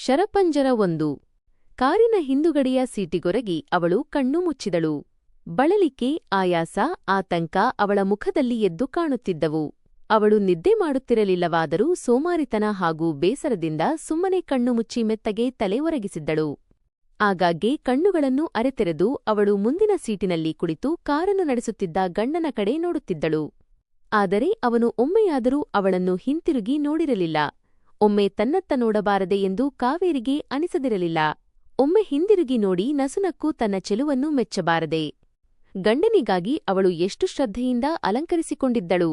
ಶರಪಂಜರ ಒಂದು. ಕಾರಿನ ಹಿಂದುಗಡೆಯ ಸೀಟಿಗೊರಗಿ ಅವಳು ಕಣ್ಣು ಮುಚ್ಚಿದಳು. ಬಳಲಿಕೆ, ಆಯಾಸ, ಆತಂಕ ಅವಳ ಮುಖದಲ್ಲಿ ಎದ್ದು ಕಾಣುತ್ತಿದ್ದವು. ಅವಳು ನಿದ್ದೆ ಮಾಡುತ್ತಿರಲಿಲ್ಲವಾದರೂ ಸೋಮಾರಿತನ ಹಾಗೂ ಬೇಸರದಿಂದ ಸುಮ್ಮನೆ ಕಣ್ಣು ಮುಚ್ಚಿ ಮೆತ್ತಗೆ ತಲೆ ಒರಗಿಸಿದ್ದಳು. ಆಗಾಗ್ಗೆ ಕಣ್ಣುಗಳನ್ನು ಅರೆತೆರೆದು ಅವಳು ಮುಂದಿನ ಸೀಟಿನಲ್ಲಿ ಕುಳಿತು ಕಾರನ್ನು ನಡೆಸುತ್ತಿದ್ದ ಗಂಡನ ಕಡೆ ನೋಡುತ್ತಿದ್ದಳು. ಆದರೆ ಅವನು ಒಮ್ಮೆಯಾದರೂ ಅವಳನ್ನು ಹಿಂತಿರುಗಿ ನೋಡಿರಲಿಲ್ಲ. ಒಮ್ಮೆ ತನ್ನತ್ತ ನೋಡಬಾರದೆ ಎಂದು ಕಾವೇರಿಗೆ ಅನಿಸದಿರಲಿಲ್ಲ. ಒಮ್ಮೆ ಹಿಂದಿರುಗಿ ನೋಡಿ ನಸುನಕ್ಕೂ ತನ್ನ ಚೆಲುವನ್ನು ಮೆಚ್ಚಬಾರದೆ. ಗಂಡನಿಗಾಗಿ ಅವಳು ಎಷ್ಟು ಶ್ರದ್ಧೆಯಿಂದ ಅಲಂಕರಿಸಿಕೊಂಡಿದ್ದಳು.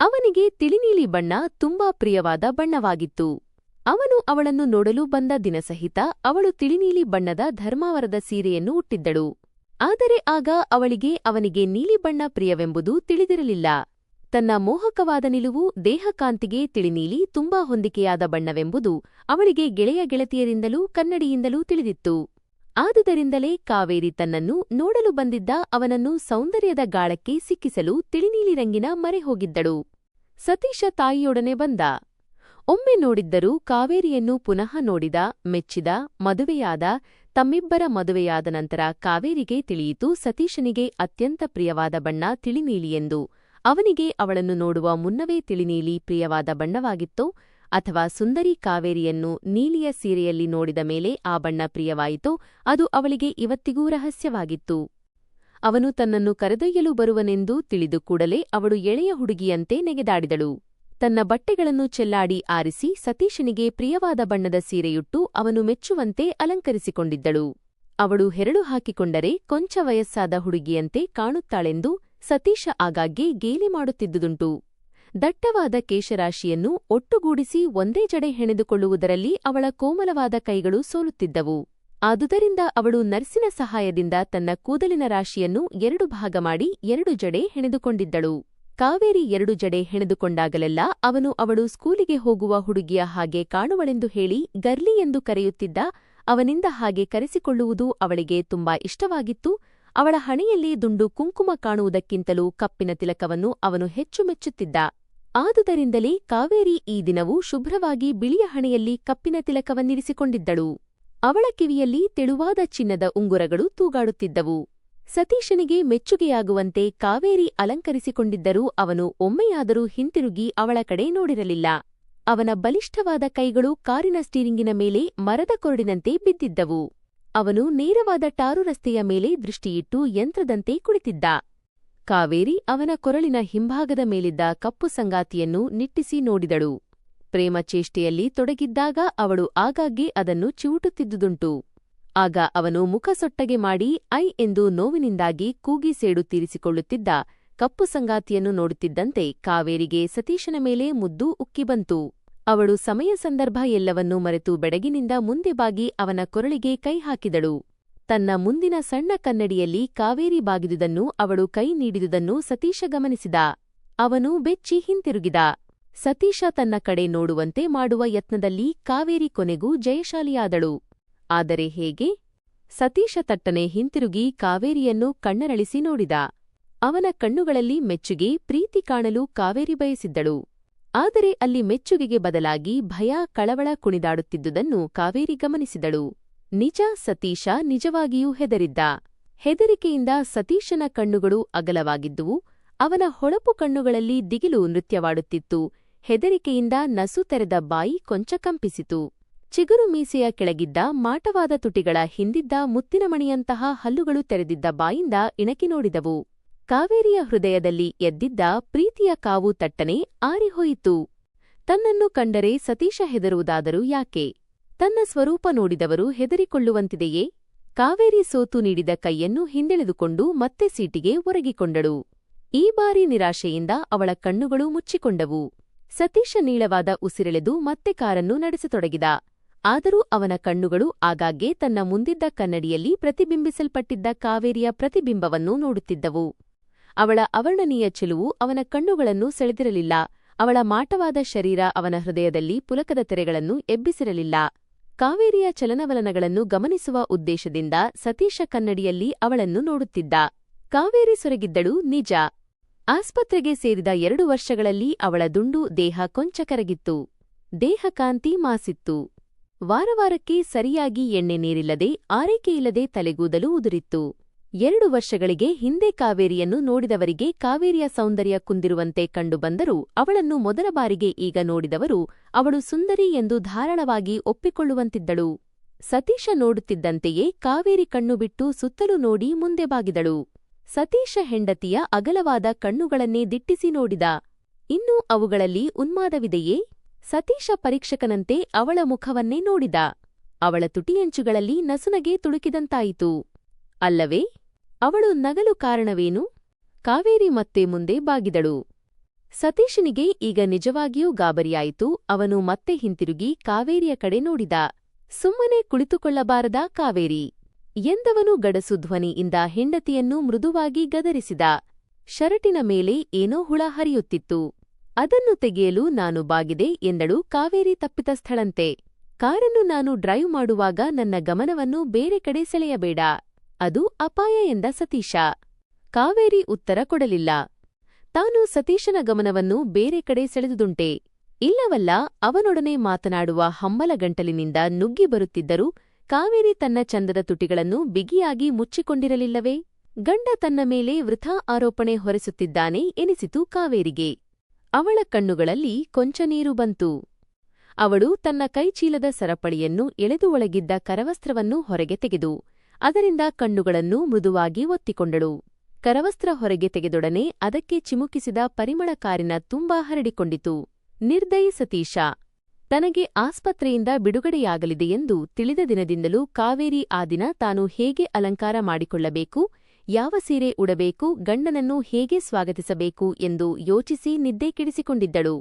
ಅವನಿಗೆ ತಿಳಿನೀಲಿ ಬಣ್ಣ ತುಂಬಾ ಪ್ರಿಯವಾದ ಬಣ್ಣವಾಗಿತ್ತು. ಅವನು ಅವಳನ್ನು ನೋಡಲು ಬಂದ ದಿನಸಹಿತ ಅವಳು ತಿಳಿನೀಲಿ ಬಣ್ಣದ ಧರ್ಮಾವರದ ಸೀರೆಯನ್ನು ಉಟ್ಟಿದ್ದಳು. ಆದರೆ ಆಗ ಅವಳಿಗೆ ಅವನಿಗೆ ನೀಲಿ ಬಣ್ಣ ಪ್ರಿಯವೆಂಬುದು ತಿಳಿದಿರಲಿಲ್ಲ. ತನ್ನ ಮೋಹಕವಾದ ನಿಲುವು ದೇಹಕಾಂತಿಗೆ ತಿಳಿನೀಲಿ ತುಂಬಾ ಹೊಂದಿಕೆಯಾದ ಬಣ್ಣವೆಂಬುದು ಅವಳಿಗೆ ಗೆಳೆಯ ಗೆಳತಿಯರಿಂದಲೂ ಕನ್ನಡಿಯಿಂದಲೂ ತಿಳಿದಿತ್ತು. ಆದುದರಿಂದಲೇ ಕಾವೇರಿ ತನ್ನನ್ನು ನೋಡಲು ಬಂದಿದ್ದ ಅವನನ್ನು ಸೌಂದರ್ಯದ ಗಾಳಕ್ಕೆ ಸಿಕ್ಕಿಸಲು ತಿಳಿನೀಲಿ ರಂಗಿನ ಮರೆ ಹೋಗಿದ್ದಳು. ಸತೀಶ ತಾಯಿಯೊಡನೆ ಬಂದ. ಒಮ್ಮೆ ನೋಡಿದ್ದರೂ ಕಾವೇರಿಯನ್ನು ಪುನಃ ನೋಡಿದ, ಮೆಚ್ಚಿದ, ಮದುವೆಯಾದ, ತಮ್ಮಿಬ್ಬರ ಮದುವೆಯಾದ ನಂತರ ಕಾವೇರಿಗೆ ತಿಳಿಯಿತು ಸತೀಶನಿಗೆ ಅತ್ಯಂತ ಪ್ರಿಯವಾದ ಬಣ್ಣ ತಿಳಿನೀಲಿಯೆಂದು ಅವನಿಗೆ ಅವಳನ್ನು ನೋಡುವ ಮುನ್ನವೇ ತಿಳಿನೀಲಿ ಪ್ರಿಯವಾದ ಬಣ್ಣವಾಗಿತ್ತೋ, ಅಥವಾ ಸುಂದರಿ ಕಾವೇರಿಯನ್ನು ನೀಲಿಯ ಸೀರೆಯಲ್ಲಿ ನೋಡಿದ ಮೇಲೆ ಆ ಬಣ್ಣ ಪ್ರಿಯವಾಯಿತೋ, ಅದು ಅವಳಿಗೆ ಇವತ್ತಿಗೂ ರಹಸ್ಯವಾಗಿತ್ತು. ಅವನು ತನ್ನನ್ನು ಕರೆದೊಯ್ಯಲು ಬರುವನೆಂದು ತಿಳಿದು ಕೂಡಲೇ ಅವಳು ಎಳೆಯ ಹುಡುಗಿಯಂತೆ ನೆಗೆದಾಡಿದಳು. ತನ್ನ ಬಟ್ಟೆಗಳನ್ನು ಚೆಲ್ಲಾಡಿ ಆರಿಸಿ ಸತೀಶನಿಗೆ ಪ್ರಿಯವಾದ ಬಣ್ಣದ ಸೀರೆಯುಟ್ಟು ಅವನು ಮೆಚ್ಚುವಂತೆ ಅಲಂಕರಿಸಿಕೊಂಡಿದ್ದಳು. ಅವಳು ಹೆರಳು ಹಾಕಿಕೊಂಡರೆ ಕೊಂಚ ವಯಸ್ಸಾದ ಹುಡುಗಿಯಂತೆ ಕಾಣುತ್ತಾಳೆಂದು ಸತೀಶ ಆಗಾಗ್ಗೆ ಗೇಲಿ ಮಾಡುತ್ತಿದ್ದುದುಂಟು. ದಟ್ಟವಾದ ಕೇಶರಾಶಿಯನ್ನು ಒಟ್ಟುಗೂಡಿಸಿ ಒಂದೇ ಜಡೆ ಹೆಣೆದುಕೊಳ್ಳುವುದರಲ್ಲಿ ಅವಳ ಕೋಮಲವಾದ ಕೈಗಳು ಸೋಲುತ್ತಿದ್ದವು. ಆದುದರಿಂದ ಅವಳು ನರ್ಸಿನ ಸಹಾಯದಿಂದ ತನ್ನ ಕೂದಲಿನ ರಾಶಿಯನ್ನು ಎರಡು ಭಾಗ ಮಾಡಿ ಎರಡು ಜಡೆ ಹೆಣೆದುಕೊಂಡಿದ್ದಳು. ಕಾವೇರಿ ಎರಡು ಜಡೆ ಹೆಣೆದುಕೊಂಡಾಗಲೆಲ್ಲ ಅವನು ಅವಳು ಸ್ಕೂಲಿಗೆ ಹೋಗುವ ಹುಡುಗಿಯ ಹಾಗೆ ಕಾಣುವಳೆಂದು ಹೇಳಿ ಗರ್ಲಿ ಎಂದು ಕರೆಯುತ್ತಿದ್ದ ಅವನಿಂದ ಹಾಗೆ ಕರೆಸಿಕೊಳ್ಳುವುದು ಅವಳಿಗೆ ತುಂಬಾ ಇಷ್ಟವಾಗಿತ್ತು. ಅವಳ ಹಣೆಯಲ್ಲಿ ದುಂಡು ಕುಂಕುಮ ಕಾಣುವುದಕ್ಕಿಂತಲೂ ಕಪ್ಪಿನ ತಿಲಕವನ್ನು ಅವನು ಹೆಚ್ಚು ಮೆಚ್ಚುತ್ತಿದ್ದ. ಆದುದರಿಂದಲೇ ಕಾವೇರಿ ಈ ದಿನವೂ ಶುಭ್ರವಾಗಿ ಬಿಳಿಯ ಹಣೆಯಲ್ಲಿ ಕಪ್ಪಿನ ತಿಲಕವನ್ನಿರಿಸಿಕೊಂಡಿದ್ದಳು. ಅವಳ ಕಿವಿಯಲ್ಲಿ ತೆಳುವಾದ ಚಿನ್ನದ ಉಂಗುರಗಳು ತೂಗಾಡುತ್ತಿದ್ದವು. ಸತೀಶನಿಗೆ ಮೆಚ್ಚುಗೆಯಾಗುವಂತೆ ಕಾವೇರಿ ಅಲಂಕರಿಸಿಕೊಂಡಿದ್ದರೂ ಅವನು ಒಮ್ಮೆಯಾದರೂ ಹಿಂತಿರುಗಿ ಅವಳ ಕಡೆ ನೋಡಿರಲಿಲ್ಲ. ಅವನ ಬಲಿಷ್ಠವಾದ ಕೈಗಳು ಕಾರಿನ ಸ್ಟೀರಿಂಗಿನ ಮೇಲೆ ಮರದ ಕೊರಡಿನಂತೆ ಬಿದ್ದಿದ್ದವು. ಅವನು ನೇರವಾದ ಟಾರು ರಸ್ತೆಯ ಮೇಲೆ ದೃಷ್ಟಿಯಿಟ್ಟು ಯಂತ್ರದಂತೆ ಕುಳಿತಿದ್ದ. ಕಾವೇರಿ ಅವನ ಕೊರಳಿನ ಹಿಂಭಾಗದ ಮೇಲಿದ್ದ ಕಪ್ಪು ಸಂಗಾತಿಯನ್ನು ನಿಟ್ಟಿಸಿ ನೋಡಿದಳು. ಪ್ರೇಮಚೇಷ್ಟೆಯಲ್ಲಿ ತೊಡಗಿದ್ದಾಗ ಅವಳು ಆಗಾಗ್ಗೆ ಅದನ್ನು ಚಿವುಟುತ್ತಿದ್ದುದುಂಟು ಆಗ ಅವನು ಮುಖ ಸೊಟ್ಟಗೆ ಮಾಡಿ, ಐ ಎಂದು ನೋವಿನಿಂದಾಗಿ ಕೂಗಿ ಸೇಡು ತೀರಿಸಿಕೊಳ್ಳುತ್ತಿದ್ದ ಕಪ್ಪು ಸಂಗಾತಿಯನ್ನು ನೋಡುತ್ತಿದ್ದಂತೆ ಕಾವೇರಿಗೆ ಸತೀಶನ ಮೇಲೆ ಮುದ್ದು ಉಕ್ಕಿ ಬಂತು. ಅವಳು ಸಮಯ ಸಂದರ್ಭ ಎಲ್ಲವನ್ನೂ ಮರೆತು ಬೆಡಗಿನಿಂದ ಮುಂದೆ ಬಾಗಿ ಅವನ ಕೊರಳಿಗೆ ಕೈ ಹಾಕಿದಳು. ತನ್ನ ಮುಂದಿನ ಸಣ್ಣ ಕನ್ನಡಿಯಲ್ಲಿ ಕಾವೇರಿ ಬಾಗಿದುದನ್ನು ಅವಳು ಕೈ ನೀಡಿದುದನ್ನು ಸತೀಶ ಗಮನಿಸಿದ. ಅವನು ಬೆಚ್ಚಿ ಹಿಂತಿರುಗಿದ. ಸತೀಶ ತನ್ನ ಕಡೆ ನೋಡುವಂತೆ ಮಾಡುವ ಯತ್ನದಲ್ಲಿ ಕಾವೇರಿ ಕೊನೆಗೂ ಜಯಶಾಲಿಯಾದಳು. ಆದರೆ ಹೇಗೆ? ಸತೀಶ ತಟ್ಟನೆ ಹಿಂತಿರುಗಿ ಕಾವೇರಿಯನ್ನು ಕಣ್ಣರಳಿಸಿ ನೋಡಿದ. ಅವನ ಕಣ್ಣುಗಳಲ್ಲಿ ಮೆಚ್ಚುಗೆ, ಪ್ರೀತಿ ಕಾಣಲು ಕಾವೇರಿ ಬಯಸಿದ್ದಳು. ಆದರೆ ಅಲ್ಲಿ ಮೆಚ್ಚುಗೆಗೆ ಬದಲಾಗಿ ಭಯ ಕಳವಳ ಕುಣಿದಾಡುತ್ತಿದ್ದುದನ್ನು ಕಾವೇರಿ ಗಮನಿಸಿದಳು. ನಿಜ ಸತೀಶ ನಿಜವಾಗಿಯೂ ಹೆದರಿದ್ದ. ಹೆದರಿಕೆಯಿಂದ ಸತೀಶನ ಕಣ್ಣುಗಳು ಅಗಲವಾಗಿದ್ದುವು. ಅವನ ಹೊಳಪು ಕಣ್ಣುಗಳಲ್ಲಿ ದಿಗಿಲು ನೃತ್ಯವಾಡುತ್ತಿತ್ತು. ಹೆದರಿಕೆಯಿಂದ ನಸು ತೆರೆದ ಬಾಯಿ ಕೊಂಚ ಕಂಪಿಸಿತು. ಚಿಗುರು ಮೀಸೆಯ ಕೆಳಗಿದ್ದ ಮಾಟವಾದ ತುಟಿಗಳ ಹಿಂದಿದ್ದ ಮುತ್ತಿನಮಣಿಯಂತಹ ಹಲ್ಲುಗಳು ತೆರೆದಿದ್ದ ಬಾಯಿಂದ ಇಣಕಿ ನೋಡಿದವು. ಕಾವೇರಿಯ ಹೃದಯದಲ್ಲಿ ಎದ್ದಿದ್ದ ಪ್ರೀತಿಯ ಕಾವು ತಟ್ಟನೆ ಆರಿಹೋಯಿತು. ತನ್ನನ್ನು ಕಂಡರೆ ಸತೀಶ ಹೆದರುವುದಾದರೂ ಯಾಕೆ? ತನ್ನ ಸ್ವರೂಪ ನೋಡಿದವರು ಹೆದರಿಕೊಳ್ಳುವಂತಿದೆಯೇ? ಕಾವೇರಿ ಸೋತು ನೀಡಿದ ಕೈಯನ್ನು ಹಿಂದೆಳೆದುಕೊಂಡು ಮತ್ತೆ ಸೀಟಿಗೆ ಒರಗಿಕೊಂಡಳು. ಈ ಬಾರಿ ನಿರಾಶೆಯಿಂದ ಅವಳ ಕಣ್ಣುಗಳು ಮುಚ್ಚಿಕೊಂಡವು. ಸತೀಶ ನೀಳವಾದ ಉಸಿರೆಳೆದು ಮತ್ತೆ ಕಾರನ್ನು ನಡೆಸತೊಡಗಿದ. ಆದರೂ ಅವನ ಕಣ್ಣುಗಳು ಆಗಾಗ್ಗೆ ತನ್ನ ಮುಂದಿದ್ದ ಕನ್ನಡಿಯಲ್ಲಿ ಪ್ರತಿಬಿಂಬಿಸಲ್ಪಟ್ಟಿದ್ದ ಕಾವೇರಿಯ ಪ್ರತಿಬಿಂಬವನ್ನು ನೋಡುತ್ತಿದ್ದವು. ಅವಳ ಅವರ್ಣನೀಯ ಚೆಲುವು ಅವನ ಕಣ್ಣುಗಳನ್ನು ಸೆಳೆದಿರಲಿಲ್ಲ. ಅವಳ ಮಾಟವಾದ ಶರೀರ ಅವನ ಹೃದಯದಲ್ಲಿ ಪುಲಕದ ತೆರೆಗಳನ್ನು ಎಬ್ಬಿಸಿರಲಿಲ್ಲ. ಕಾವೇರಿಯ ಚಲನವಲನಗಳನ್ನು ಗಮನಿಸುವ ಉದ್ದೇಶದಿಂದ ಸತೀಶ ಕನ್ನಡಿಯಲ್ಲಿ ಅವಳನ್ನು ನೋಡುತ್ತಿದ್ದ. ಕಾವೇರಿ ಸೊರಗಿದ್ದಳು ನಿಜ. ಆಸ್ಪತ್ರೆಗೆ ಸೇರಿದ ಎರಡು ವರ್ಷಗಳಲ್ಲಿ ಅವಳ ದುಂಡು ದೇಹ ಕೊಂಚ ಕರಗಿತ್ತು ದೇಹಕಾಂತಿ ಮಾಸಿತ್ತು. ವಾರವಾರಕ್ಕೆ ಸರಿಯಾಗಿ ಎಣ್ಣೆ ನೀರಿಲ್ಲದೆ ಆರೈಕೆಯಿಲ್ಲದೆ ತಲೆಗೂದಲು ಉದುರಿತ್ತು. ಎರಡು ವರ್ಷಗಳಿಗೆ ಹಿಂದೆ ಕಾವೇರಿಯನ್ನು ನೋಡಿದವರಿಗೆ ಕಾವೇರಿಯ ಸೌಂದರ್ಯ ಕುಂದಿರುವಂತೆ ಕಂಡುಬಂದರೂ ಅವಳನ್ನು ಮೊದಲ ಬಾರಿಗೆ ಈಗ ನೋಡಿದವರು ಅವಳು ಸುಂದರಿ ಎಂದು ಧಾರಾಳವಾಗಿ ಒಪ್ಪಿಕೊಳ್ಳುವಂತಿದ್ದಳು. ಸತೀಶ ನೋಡುತ್ತಿದ್ದಂತೆಯೇ ಕಾವೇರಿ ಕಣ್ಣು ಬಿಟ್ಟು ಸುತ್ತಲೂ ನೋಡಿ ಮುಂದೆ ಬಾಗಿದಳು. ಸತೀಶ ಹೆಂಡತಿಯ ಅಗಲವಾದ ಕಣ್ಣುಗಳನ್ನೇ ದಿಟ್ಟಿಸಿ ನೋಡಿದ. ಇನ್ನೂ ಅವುಗಳಲ್ಲಿ ಉನ್ಮಾದವಿದೆಯೇ? ಸತೀಶ ಪರೀಕ್ಷಕನಂತೆ ಅವಳ ಮುಖವನ್ನೇ ನೋಡಿದ. ಅವಳ ತುಟಿಯಂಚುಗಳಲ್ಲಿ ನಸುನಗೆ ತುಳುಕಿದಂತಾಯಿತು. ಅಲ್ಲವೇ? ಅವಳು ನಗಲು ಕಾರಣವೇನು? ಕಾವೇರಿ ಮತ್ತೆ ಮುಂದೆ ಬಾಗಿದಳು. ಸತೀಶನಿಗೆ ಈಗ ನಿಜವಾಗಿಯೂ ಗಾಬರಿಯಾಯಿತು. ಅವನು ಮತ್ತೆ ಹಿಂತಿರುಗಿ ಕಾವೇರಿಯ ಕಡೆ ನೋಡಿದ. ಸುಮ್ಮನೆ ಕುಳಿತುಕೊಳ್ಳಬಾರದ ಕಾವೇರಿ. ಎಂದವನು ಗಡಸು ಧ್ವನಿಯಿಂದ ಹೆಂಡತಿಯನ್ನು ಮೃದುವಾಗಿ ಗದರಿಸಿದ. ಶರಟಿನ ಮೇಲೆ ಏನೋ ಹುಳ ಹರಿಯುತ್ತಿತ್ತು. ಅದನ್ನು ತೆಗೆಯಲು ನಾನು ಬಾಗಿದೆ ಎಂದಳು ಕಾವೇರಿ ತಪ್ಪಿತಸ್ಥಳಂತೆ ಕಾರನ್ನು ನಾನು ಡ್ರೈವ್ ಮಾಡುವಾಗ ನನ್ನ ಗಮನವನ್ನು ಬೇರೆ ಕಡೆ ಸೆಳೆಯಬೇಡ. ಅದು ಅಪಾಯ ಎಂದ ಸತೀಶ. ಕಾವೇರಿ ಉತ್ತರ ಕೊಡಲಿಲ್ಲ. ತಾನು ಸತೀಶನ ಗಮನವನ್ನು ಬೇರೆ ಕಡೆ ಸೆಳೆದುದುಂಟೆ. ಇಲ್ಲವಲ್ಲ, ಅವನೊಡನೆ ಮಾತನಾಡುವ ಹಂಬಲ ಗಂಟಲಿನಿಂದ ನುಗ್ಗಿ ಬರುತ್ತಿದ್ದರೂ ಕಾವೇರಿ ತನ್ನ ಚಂದದ ತುಟಿಗಳನ್ನು ಬಿಗಿಯಾಗಿ ಮುಚ್ಚಿಕೊಂಡಿರಲಿಲ್ಲವೇ? ಗಂಡ ತನ್ನ ಮೇಲೆ ವೃಥಾ ಆರೋಪಣೆ ಹೊರಿಸುತ್ತಿದ್ದಾನೆ ಎನಿಸಿತು ಕಾವೇರಿಗೆ. ಅವಳ ಕಣ್ಣುಗಳಲ್ಲಿ ಕೊಂಚ ನೀರು ಬಂತು. ಅವಳು ತನ್ನ ಕೈಚೀಲದ ಸರಪಳಿಯನ್ನು ಎಳೆದು ಒಳಗಿದ್ದ ಕರವಸ್ತ್ರವನ್ನು ಹೊರಗೆ ತೆಗೆದು ಅದರಿಂದ ಕಣ್ಣುಗಳನ್ನು ಮೃದುವಾಗಿ ಒತ್ತಿಕೊಂಡಳು. ಕರವಸ್ತ್ರ ಹೊರಗೆ ತೆಗೆದೊಡನೆ ಅದಕ್ಕೆ ಚಿಮುಕಿಸಿದ ಪರಿಮಳ ಕಾರಿನ ತುಂಬಾ ಹರಡಿಕೊಂಡಿತು. ನಿರ್ದಯಿ ಸತೀಶ, ತನಗೆ ಆಸ್ಪತ್ರೆಯಿಂದ ಬಿಡುಗಡೆಯಾಗಲಿದೆ ಎಂದು ತಿಳಿದ ದಿನದಿಂದಲೂ ಕಾವೇರಿ ಆ ದಿನ ತಾನು ಹೇಗೆ ಅಲಂಕಾರ ಮಾಡಿಕೊಳ್ಳಬೇಕು, ಯಾವ ಸೀರೆ ಉಡಬೇಕು, ಗಂಡನನ್ನು ಹೇಗೆ ಸ್ವಾಗತಿಸಬೇಕು ಎಂದು ಯೋಚಿಸಿ ನಿದ್ದೆ ಕೆಡಿಸಿಕೊಂಡಿದ್ದಳು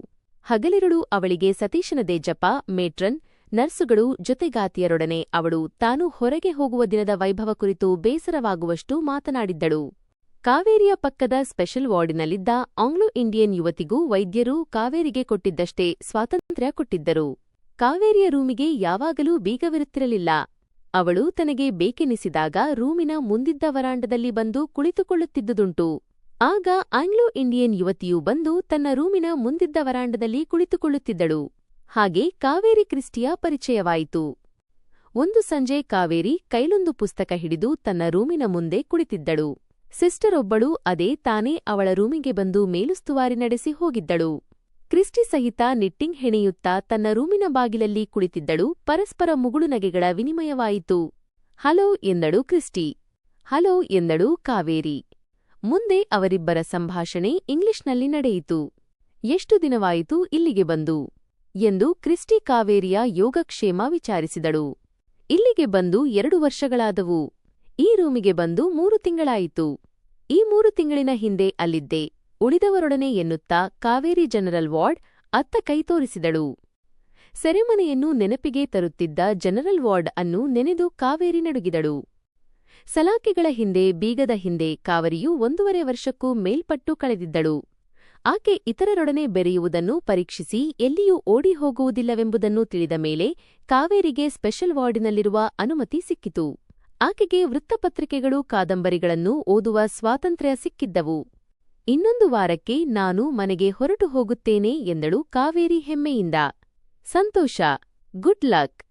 ಹಗಲಿರುಳು ಅವಳಿಗೆ ಸತೀಶನದೇ ಜಪ ಮೇಟ್ರನ್ ನರ್ಸುಗಳು ಜೊತೆಗಾತಿಯರೊಡನೆ ಅವಳು ತಾನು ಹೊರಗೆ ಹೋಗುವ ದಿನದ ವೈಭವ ಕುರಿತು ಬೇಸರವಾಗುವಷ್ಟು ಮಾತನಾಡಿದ್ದಳು. ಕಾವೇರಿಯ ಪಕ್ಕದ ಸ್ಪೆಷಲ್ ವಾರ್ಡಿನಲ್ಲಿದ್ದ ಆಂಗ್ಲೋ ಇಂಡಿಯನ್ ಯುವತಿಗೂ ವೈದ್ಯರು ಕಾವೇರಿಗೆ ಕೊಟ್ಟಿದ್ದಷ್ಟೇ ಸ್ವಾತಂತ್ರ್ಯ ಕೊಟ್ಟಿದ್ದರು. ಕಾವೇರಿಯ ರೂಮಿಗೆ ಯಾವಾಗಲೂ ಬೀಗವಿರುತ್ತಿರಲಿಲ್ಲ. ಅವಳು ತನಗೆ ಬೇಕೆನಿಸಿದಾಗ ರೂಮಿನ ಮುಂದಿದ್ದ ವರಾಂಡದಲ್ಲಿ ಬಂದು ಕುಳಿತುಕೊಳ್ಳುತ್ತಿದ್ದುದುಂಟು. ಆಗ ಆಂಗ್ಲೋ ಇಂಡಿಯನ್ ಯುವತಿಯು ಬಂದು ತನ್ನ ರೂಮಿನ ಮುಂದಿದ್ದ ವರಾಂಡದಲ್ಲಿ ಕುಳಿತುಕೊಳ್ಳುತ್ತಿದ್ದಳು. ಹಾಗೆ ಕಾವೇರಿ ಕ್ರಿಸ್ಟಿಯ ಪರಿಚಯವಾಯಿತು. ಒಂದು ಸಂಜೆ ಕಾವೇರಿ ಕೈಲೊಂದು ಪುಸ್ತಕ ಹಿಡಿದು ತನ್ನ ರೂಮಿನ ಮುಂದೆ ಕುಳಿತಿದ್ದಳು. ಸಿಸ್ಟರೊಬ್ಬಳು ಅದೇ ತಾನೇ ಅವಳ ರೂಮಿಗೆ ಬಂದು ಮೇಲುಸ್ತುವಾರಿ ನಡೆಸಿ ಹೋಗಿದ್ದಳು. ಕ್ರಿಸ್ಟಿ ಸಹಿತ ನಿಟ್ಟಿಂಗ್ ಹೆಣೆಯುತ್ತಾ ತನ್ನ ರೂಮಿನ ಬಾಗಿಲಲ್ಲಿ ಕುಳಿತಿದ್ದಳು. ಪರಸ್ಪರ ಮುಗುಳು ನಗೆಗಳ ವಿನಿಮಯವಾಯಿತು. ಹಲೋ ಎಂದಳು ಕ್ರಿಸ್ಟಿ. ಹಲೋ ಎಂದಳು ಕಾವೇರಿ. ಮುಂದೆ ಅವರಿಬ್ಬರ ಸಂಭಾಷಣೆ ಇಂಗ್ಲಿಷ್ನಲ್ಲಿ ನಡೆಯಿತು. ಎಷ್ಟು ದಿನವಾಯಿತು ಇಲ್ಲಿಗೆ ಬಂದು? ಎಂದು ಕ್ರಿಸ್ಟಿ ಕಾವೇರಿಯ ಯೋಗಕ್ಷೇಮ ವಿಚಾರಿಸಿದಳು. ಇಲ್ಲಿಗೆ ಬಂದು ಎರಡು ವರ್ಷಗಳಾದವು. ಈ ರೂಮಿಗೆ ಬಂದು ಮೂರು ತಿಂಗಳಾಯಿತು. ಈ ಮೂರು ತಿಂಗಳಿನ ಹಿಂದೆ ಅಲ್ಲಿದ್ದೆ ಉಳಿದವರೊಡನೆ ಎನ್ನುತ್ತಾ ಕಾವೇರಿ ಜನರಲ್ ವಾರ್ಡ್ ಅತ್ತ ಕೈ ತೋರಿಸಿದಳು. ಸೆರೆಮನೆಯನ್ನು ನೆನಪಿಗೆ ತರುತ್ತಿದ್ದ ಜನರಲ್ ವಾರ್ಡ್ ಅನ್ನು ನೆನೆದು ಕಾವೇರಿ ನಡುಗಿದಳು. ಸಲಾಕೆಗಳ ಹಿಂದೆ ಬೀಗದ ಹಿಂದೆ ಕಾವರಿಯು ಒಂದೂವರೆ ವರ್ಷಕ್ಕೂ ಮೇಲ್ಪಟ್ಟು ಕಳೆದಿದ್ದಳು. ಆಕೆ ಇತರರೊಡನೆ ಬೆರೆಯುವುದನ್ನು ಪರೀಕ್ಷಿಸಿ ಎಲ್ಲಿಯೂ ಓಡಿ ಹೋಗುವುದಿಲ್ಲವೆಂಬುದನ್ನು ತಿಳಿದ ಮೇಲೆ ಕಾವೇರಿಗೆ ಸ್ಪೆಷಲ್ ವಾರ್ಡಿನಲ್ಲಿರುವ ಅನುಮತಿ ಸಿಕ್ಕಿತು. ಆಕೆಗೆ ವೃತ್ತಪತ್ರಿಕೆಗಳು ಕಾದಂಬರಿಗಳನ್ನು ಓದುವ ಸ್ವಾತಂತ್ರ್ಯ ಸಿಕ್ಕಿದ್ದವು. ಇನ್ನೊಂದು ವಾರಕ್ಕೆ ನಾನು ಮನೆಗೆ ಹೊರಟು ಹೋಗುತ್ತೇನೆ ಎಂದಳು ಕಾವೇರಿ ಹೆಮ್ಮೆಯಿಂದ. ಸಂತೋಷ, ಗುಡ್ ಲಕ್.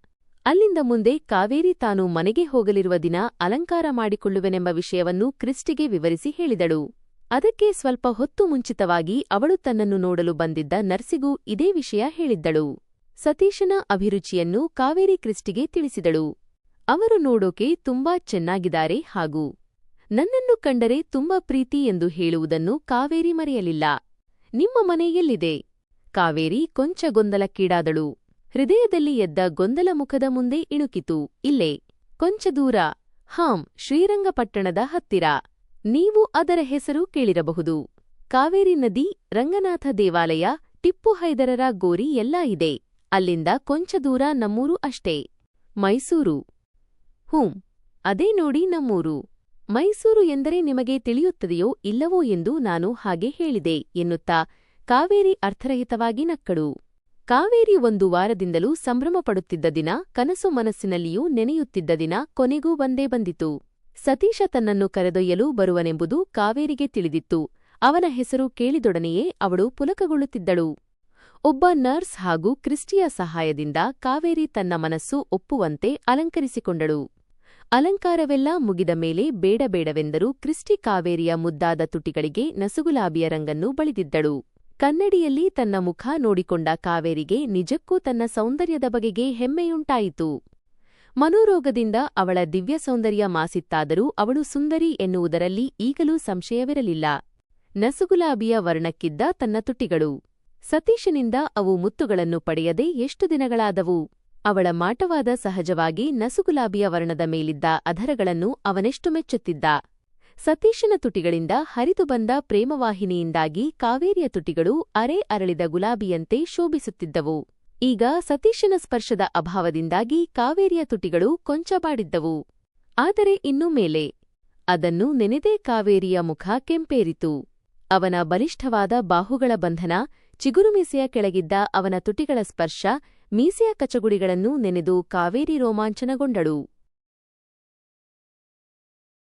ಅಲ್ಲಿಂದ ಮುಂದೆ ಕಾವೇರಿ ತಾನು ಮನೆಗೆ ಹೋಗಲಿರುವ ದಿನ ಅಲಂಕಾರ ಮಾಡಿಕೊಳ್ಳುವೆನೆಂಬ ವಿಷಯವನ್ನು ಕ್ರಿಸ್ಟಿಗೆ ವಿವರಿಸಿ ಹೇಳಿದಳು. ಅದಕ್ಕೆ ಸ್ವಲ್ಪ ಹೊತ್ತು ಮುಂಚಿತವಾಗಿ ಅವಳು ತನ್ನನ್ನು ನೋಡಲು ಬಂದಿದ್ದ ನರ್ಸಿಗೂ ಇದೇ ವಿಷಯ ಹೇಳಿದ್ದಳು. ಸತೀಶನ ಅಭಿರುಚಿಯನ್ನು ಕಾವೇರಿ ಕ್ರಿಸ್ಟಿಗೆ ತಿಳಿಸಿದಳು. ಅವರು ನೋಡೋಕೆ ತುಂಬಾ ಚೆನ್ನಾಗಿದ್ದಾರೆ ಹಾಗೂ ನನ್ನನ್ನು ಕಂಡರೆ ತುಂಬಾ ಪ್ರೀತಿ ಎಂದು ಹೇಳುವುದನ್ನು ಕಾವೇರಿ ಮರೆಯಲಿಲ್ಲ. ನಿಮ್ಮ ಮನೆ ಎಲ್ಲಿದೆ? ಕಾವೇರಿ ಕೊಂಚ ಗೊಂದಲಕ್ಕೀಡಾದಳು. ಹೃದಯದಲ್ಲಿ ಎದ್ದ ಗೊಂದಲ ಮುಖದ ಮುಂದೆ ಇಣುಕಿತು. ಇಲ್ಲೇ, ಕೊಂಚ ದೂರ. ಹಾಂ, ಶ್ರೀರಂಗಪಟ್ಟಣದ ಹತ್ತಿರ. ನೀವು ಅದರ ಹೆಸರು ಕೇಳಿರಬಹುದು. ಕಾವೇರಿ ನದಿ ರಂಗನಾಥ ದೇವಾಲಯ ಟಿಪ್ಪು ಹೈದರರ ಗೋರಿ ಎಲ್ಲ ಇದೆ. ಅಲ್ಲಿಂದ ಕೊಂಚ ದೂರ ನಮ್ಮೂರು ಅಷ್ಟೇ. ಮೈಸೂರು. ಹೂಂ, ಅದೇ ನೋಡಿ ನಮ್ಮೂರು. ಮೈಸೂರು ಎಂದರೆ ನಿಮಗೆ ತಿಳಿಯುತ್ತದೆಯೋ ಇಲ್ಲವೋ ಎಂದು ನಾನು ಹಾಗೆ ಹೇಳಿದೆ, ಎನ್ನುತ್ತಾ ಕಾವೇರಿ ಅರ್ಥರಹಿತವಾಗಿ ನಕ್ಕಳು ಕಾವೇರಿ ಒಂದು ವಾರದಿಂದಲೂ ಸಂಭ್ರಮಪಡುತ್ತಿದ್ದ ದಿನ ಕನಸು ಮನಸ್ಸಿನಲ್ಲಿಯೂ ನೆನೆಯುತ್ತಿದ್ದ ದಿನ ಕೊನೆಗೂ ಬಂದೇ ಬಂದಿತು. ಸತೀಶ ತನ್ನನ್ನು ಕರೆದೊಯ್ಯಲು ಬರುವನೆಂಬುದು ಕಾವೇರಿಗೆ ತಿಳಿದಿತ್ತು. ಅವನ ಹೆಸರು ಕೇಳಿದೊಡನೆಯೇ ಅವಳು ಪುಲಕಗೊಳ್ಳುತ್ತಿದ್ದಳು. ಒಬ್ಬ ನರ್ಸ್ ಹಾಗೂ ಕ್ರಿಸ್ಟಿಯ ಸಹಾಯದಿಂದ ಕಾವೇರಿ ತನ್ನ ಮನಸ್ಸು ಒಪ್ಪುವಂತೆ ಅಲಂಕರಿಸಿಕೊಂಡಳು. ಅಲಂಕಾರವೆಲ್ಲ ಮುಗಿದ ಮೇಲೆ ಬೇಡಬೇಡವೆಂದರೂ ಕ್ರಿಸ್ಟಿ ಕಾವೇರಿಯ ಮುದ್ದಾದ ತುಟಿಗಳಿಗೆ ನಸುಗುಲಾಬಿಯ ರಂಗನ್ನು ಬಳಿದಿದ್ದಳು. ಕನ್ನಡಿಯಲ್ಲಿ ತನ್ನ ಮುಖ ನೋಡಿಕೊಂಡ ಕಾವೇರಿಗೆ ನಿಜಕ್ಕೂ ತನ್ನ ಸೌಂದರ್ಯದ ಬಗೆಗೆ ಹೆಮ್ಮೆಯುಂಟಾಯಿತು. ಮನೋರೋಗದಿಂದ ಅವಳ ದಿವ್ಯ ಸೌಂದರ್ಯ ಮಾಸಿತ್ತಾದರೂ ಅವಳು ಸುಂದರಿ ಎನ್ನುವುದರಲ್ಲಿ ಈಗಲೂ ಸಂಶಯವಿರಲಿಲ್ಲ. ನಸುಗುಲಾಬಿಯ ವರ್ಣಕ್ಕಿದ್ದ ತನ್ನ ತುಟಿಗಳು. ಸತೀಶನಿಂದ ಅವು ಮುತ್ತುಗಳನ್ನು ಪಡೆಯದೆ ಎಷ್ಟು ದಿನಗಳಾದವು. ಅವಳ ಮಾಟವಾದ ಸಹಜವಾಗಿ ನಸುಗುಲಾಬಿಯ ವರ್ಣದ ಮೇಲಿದ್ದ ಅಧರಗಳನ್ನು ಅವನೆಷ್ಟು ಮೆಚ್ಚುತ್ತಿದ್ದ. ಸತೀಶನ ತುಟಿಗಳಿಂದ ಹರಿದು ಬಂದ ಪ್ರೇಮವಾಹಿನಿಯಿಂದಾಗಿ ಕಾವೇರಿಯ ತುಟಿಗಳು ಅರೆ ಅರಳಿದ ಗುಲಾಬಿಯಂತೆ ಶೋಭಿಸುತ್ತಿದ್ದವು. ಈಗ ಸತೀಶನ ಸ್ಪರ್ಶದ ಅಭಾವದಿಂದಾಗಿ ಕಾವೇರಿಯ ತುಟಿಗಳು ಕೊಂಚಬಾಡಿದ್ದವು. ಆದರೆ ಇನ್ನು ಮೇಲೆ ಅದನ್ನು ನೆನೆದೇ ಕಾವೇರಿಯ ಮುಖ ಕೆಂಪೇರಿತು. ಅವನ ಬಲಿಷ್ಠವಾದ ಬಾಹುಗಳ ಬಂಧನ, ಚಿಗುರುಮೀಸೆಯ ಕೆಳಗಿದ್ದ ಅವನ ತುಟಿಗಳ ಸ್ಪರ್ಶ, ಮೀಸೆಯ ಕಚಗುಡಿಗಳನ್ನು ನೆನೆದು ಕಾವೇರಿ ರೋಮಾಂಚನಗೊಂಡಳು.